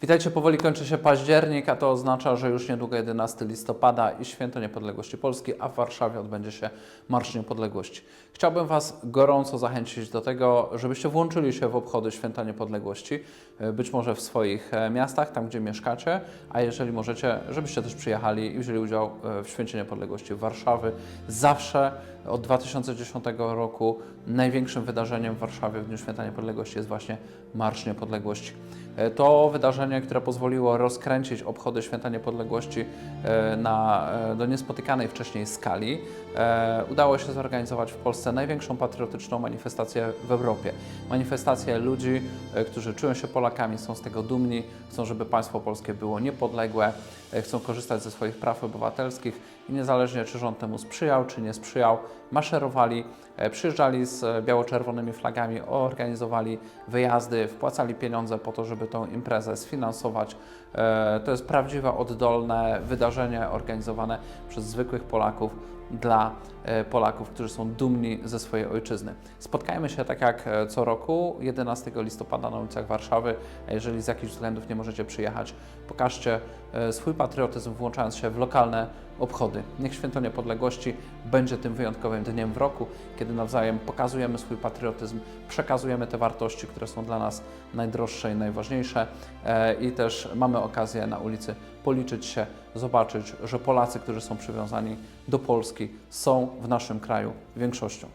Witajcie, powoli kończy się październik, a to oznacza, że już niedługo 11 listopada i Święto Niepodległości Polski, a w Warszawie odbędzie się Marsz Niepodległości. Chciałbym Was gorąco zachęcić do tego, żebyście włączyli się w obchody Święta Niepodległości, e, być może w swoich e, miastach, tam gdzie mieszkacie, a jeżeli możecie, żebyście też przyjechali i wzięli udział e, w Święcie Niepodległości Warszawy. Zawsze od 2010 roku największym wydarzeniem w Warszawie w Dniu Święta Niepodległości jest właśnie Marsz Niepodległości. E, To wydarzenie, które pozwoliło rozkręcić obchody Święta Niepodległości e, na, e, do niespotykanej wcześniej skali, udało się zorganizować w Polsce największą patriotyczną manifestację w Europie. Manifestację ludzi, którzy czują się Polakami, są z tego dumni, chcą, żeby państwo polskie było niepodległe, chcą korzystać ze swoich praw obywatelskich i niezależnie czy rząd temu sprzyjał, czy nie sprzyjał, maszerowali, e, przyjeżdżali z e, biało-czerwonymi flagami, organizowali wyjazdy, wpłacali pieniądze po to, żeby tą imprezę sfinansować. E, To jest prawdziwe, oddolne wydarzenie organizowane przez zwykłych Polaków dla e, Polaków, którzy są dumni ze swojej ojczyzny. Spotkajmy się tak jak e, co roku 11 listopada na ulicach Warszawy, a jeżeli z jakichś względów nie możecie przyjechać, pokażcie e, swój patriotyzm włączając się w lokalne obchody. Niech Święto Niepodległości będzie tym wyjątkowym dniem w roku, kiedy nawzajem pokazujemy swój patriotyzm, przekazujemy te wartości, które są dla nas najdroższe i najważniejsze e, i też mamy okazję na ulicy policzyć się, zobaczyć, że Polacy, którzy są przywiązani do Polski, są w naszym kraju większością.